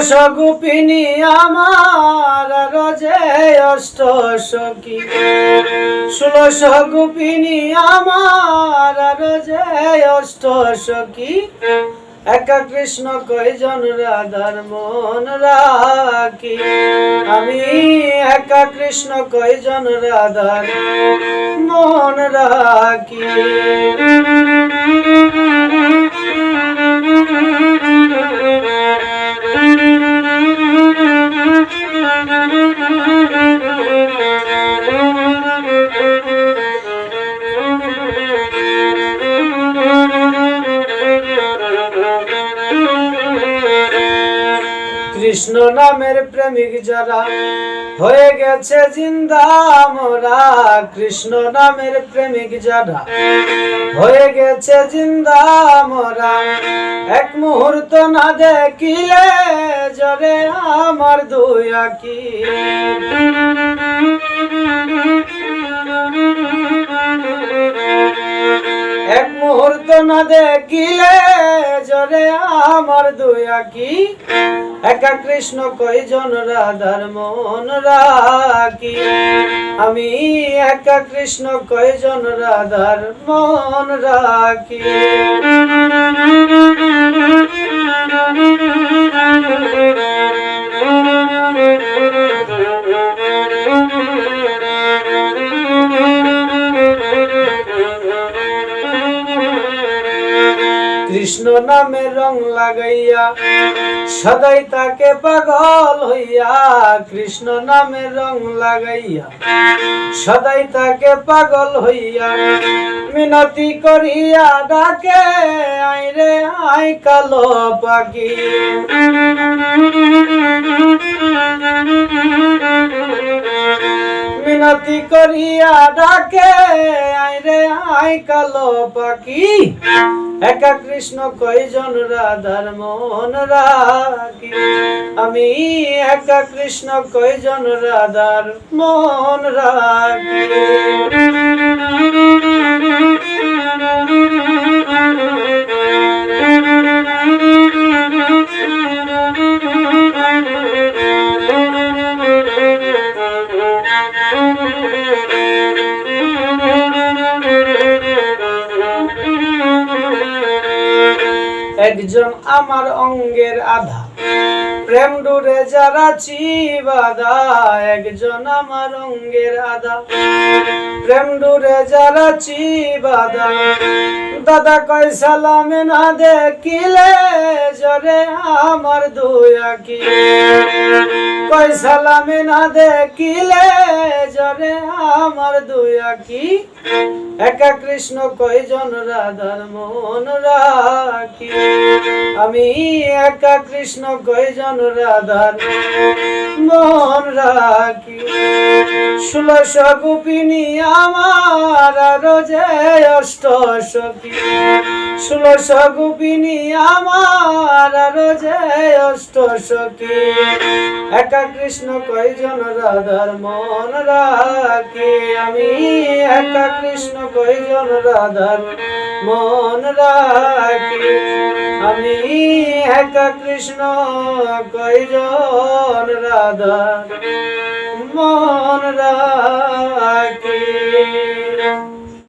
ষোলশ গোপিনী আমার রজে অষ্ট সখী ষোলশ গোপিনী আমার রজে অষ্ট সখী একা কৃষ্ণ কয়জন রাধার মন রাখি? আমি একা কৃষ্ণ কয়জন রাধার মন রাখি? কৃষ্ণ নামের প্রেমিক যারা হয়ে গেছে জিন্দা মোরা, কৃষ্ণ নামের প্রেমিক যারা হয়ে গেছে জিন্দা মোরা, এক মুহূর্ত না দেখিলে জরে আমার দুয়া আঁকি। না দেখিলে জরে আমার দুই আঁকি একা কৃষ্ণ কয়জন রাধার মন রাখি? আমি একা কৃষ্ণ কয়জন রাধার মন রাখি? কৃষ্ণ নামে রং লাগাইয়া, সদাই তাকে পাগল হইয়া কৃষ্ণ নামে রং লাগাইয়া, সদাই তাকে পাগল হইয়া মিনতি করিয়া ডাকে আইরে আই কালো পাখি। মিনতি করিয়া ডাকে আইরে আই কালো পাখি। একা কৃষ্ণ কয়জন রাধার মন রাখি? আমি একা কৃষ্ণ কয়জন রাধার মন রাখি? একজন আমার অঙ্গের আধা। প্রেম ডুরে যারা চিবাদা, একজন আমার অঙ্গের আধা। প্রেম ডুরে যারা চিবাদা, দাদা কয় সালামে না দেখিলে জরে আমার দুয়া আঁকি কয় সালামে না দেখিলে জরে আমার দুই আঁকি একা কৃষ্ণ কয়জন রাধার মন রাখি? আমি একা কৃষ্ণ কয়জন রাধার মন রাখি? ষোলশ গোপিনী আমার রোজে অষ্ট সখী ষোলশ গোপিনী আমার রোজে অষ্ট সখী একা কৃষ্ণ কয়জন রাধার মন রাখি? আমি একা কৃষ্ণ কয়জন রাধার মন রাখি? আমি একা কৃষ্ণ কয়জন রাধার মন